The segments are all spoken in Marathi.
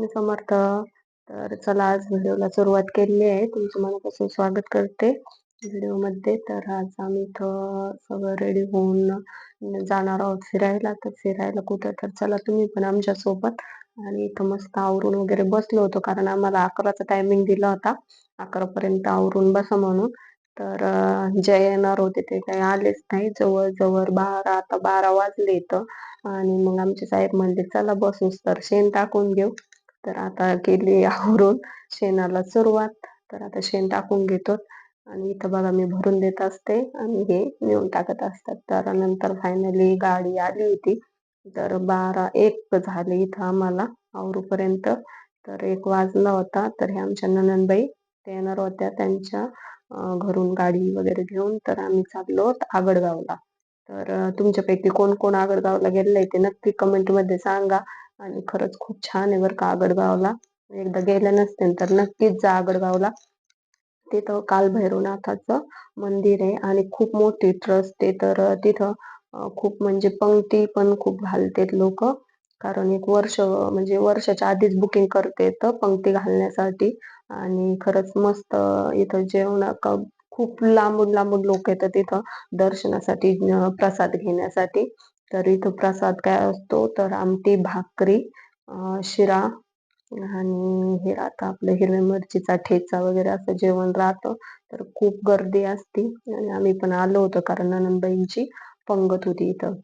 स्वामी समर्थ. तर चला आज व्हिडिओला सुरुवात केली आहे. तुमचं मनापासून स्वागत करते व्हिडिओमध्ये. तर आज आम्ही इथं सगळं रेडी होऊन जाणार आहोत फिरायला. तर फिरायला कुठं? तर चला तुम्ही पण आमच्यासोबत. आणि इथं मस्त आवरून वगैरे बसलो होतो कारण आम्हाला अकराचा टायमिंग दिला होता. अकरा पर्यंत आवरून बसा म्हणून. तर जे येणार होते ते काही आलेच नाही. जवळ जवळ बारा आता बारा वाजले इथं. आणि मग आमचे साहेब म्हणले चला बसून तर शेण टाकून घेऊ. तर आता केली आवरून शेणाला सुरुवात. तर आता शेण टाकून घेतो. आणि इथं बघा मी भरून देत असते आणि हे नेऊन टाकत असतात. तर नंतर फायनली गाडी आली होती. तर बारा एक झाले इथं आम्हाला आवरूपर्यंत. तर एक वाजला होता. तर हे आमच्या ननंदबाई ते येणार होत्या त्यांच्या घरून गाडी वगैरे घेऊन. तर आम्ही चाललो आगडगावला. तर तुमच्यापैकी कोण कोण आगडगावला गेलेलं ते नक्की कमेंटमध्ये सांगा. आणि खरंच खूप छान आहे बरं का आगडगावला. एकदा गेल्या नसते तर नक्कीच जा आगडगावला. तिथं कालभैरवनाथाचं मंदिर आहे आणि खूप मोठी ट्रस्ट आहे. तर तिथं खूप म्हणजे पंक्ती पण खूप घालतेत लोक. कारण एक वर्ष म्हणजे वर्षाच्या आधीच बुकिंग करते तर पंक्ती घालण्यासाठी. आणि खरंच मस्त इथं जेवण खूप लांबून लांबून लोक येतात तिथं दर्शनासाठी प्रसाद घेण्यासाठी. तर इथं प्रसाद काय असतो? तर आमटी भाकरी शिरा आणि हे राहतं आपलं हिरव्या मिरचीचा ठेचा वगैरे असं जेवण राहतं. तर खूप गर्दी असती आणि आम्ही पण आलो होतो कारण ननंदबाईंची पंगत होती इथं.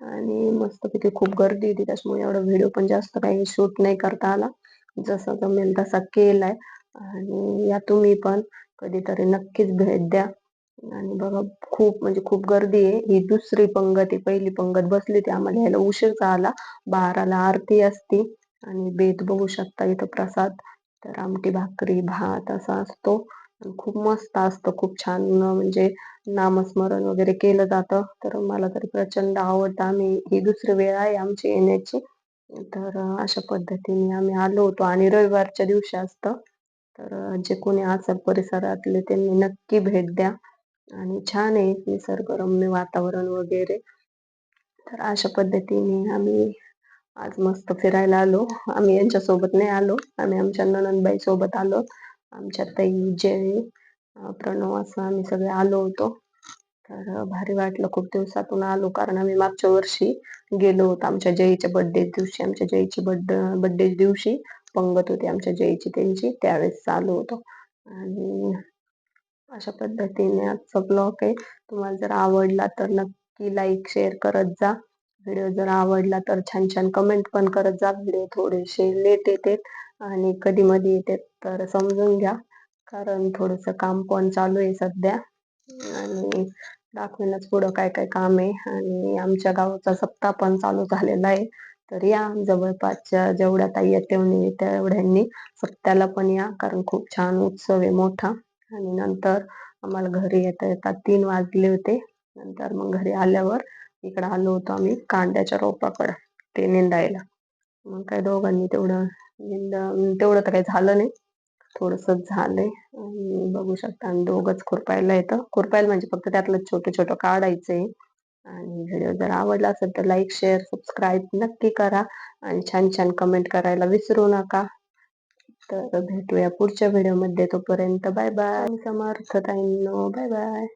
आणि मस्तपैकी खूप गर्दी होती. त्याच्यामुळे एवढा व्हिडिओ पण जास्त काही शूट नाही करता आला. जसा जमेल तसा केलाय. आणि या तुम्ही पण कधीतरी नक्कीच भेट द्या. आणि बघा खूप म्हणजे खूप गर्दी आहे. ही दुसरी पंगत आहे. पहिली पंगत बसली ती आम्हाला यायला उशीर झाला. बाराला आरती असती. आणि बेत बघू शकता इथं प्रसाद. तर आमटी भाकरी भात असा असतो. खूप मस्त असतं. खूप छान म्हणजे नामस्मरण वगैरे केलं जातं. तर मला तरी प्रचंड आवडतं. आम्ही ही दुसरी वेळ आहे आमची येण्याची. तर अशा पद्धतीने आम्ही आलो होतो. आणि रविवारच्या दिवशी असतं. तर जे कोणी असेल परिसरातले त्यांनी नक्की भेट द्या. आणि छान आहे निसर्गरम्य वातावरण वगैरे. तर अशा पद्धतीने आम्ही आज मस्त फिरायला आलो. आम्ही यांच्या सोबत नाही आलो. आम्ही आमच्या ननंदबाई सोबत आलो. आमच्या ताई जय प्रणव असं आम्ही सगळे आलो होतो. तर भारी वाटलं खूप दिवसातून आलो कारण आम्ही मागच्या वर्षी गेलो होतो आमच्या जयीच्या बर्थडे दिवशी. आमच्या जयीची बर्थडे बर्थडे दिवशी पंगत होती आमच्या जयीची त्यांची. त्यावेळेस आलो होतो. आणि अशा पद्धतीने आजचा ब्लॉग आहे. तुम्हाला जर आवडला तर नक्की लाईक शेअर करत जा. व्हिडिओ जर आवडला तर छान छान कमेंट पण करत जा. व्हिडिओ थोडेसे लेट येते आणि कधी मधी येते तर समजून घ्या. कारण थोडस काम पण चालू आहे सध्या. आणि दाखवेनच पुढं काय काय काम आहे. आणि आमच्या गावाचा सप्ताह पण चालू झालेला आहे. तर या जवळपासच्या जेवढ्या ताई आहेत तेवढ्यांनी सप्त्याला पण या. कारण खूप छान उत्सव आहे मोठा. आणि नंतर आम्हाला घरी येता येतात तीन वाजले होते. नंतर मग घरी आल्यावर इकडं आलो होतो आम्ही कांद्याच्या रोपाकडं ते निंदायला. मग काय दोघांनी तेवढं निंद तेवढं तर काही झालं नाही. थोडस झालंय. आणि बघू शकता आणि दोघच खुरपायला येतं. खुरपायला म्हणजे फक्त त्यातलं छोटं छोटं काढायचंय. आणि व्हिडिओ जर आवडला असेल तर लाईक शेअर सबस्क्राईब नक्की करा. आणि छान छान कमेंट करायला विसरू नका. तर भेटूया पुढच्या व्हिडिओमध्ये तोपर्यंत बाय बाय समर्थ ताईंनो बाय बाय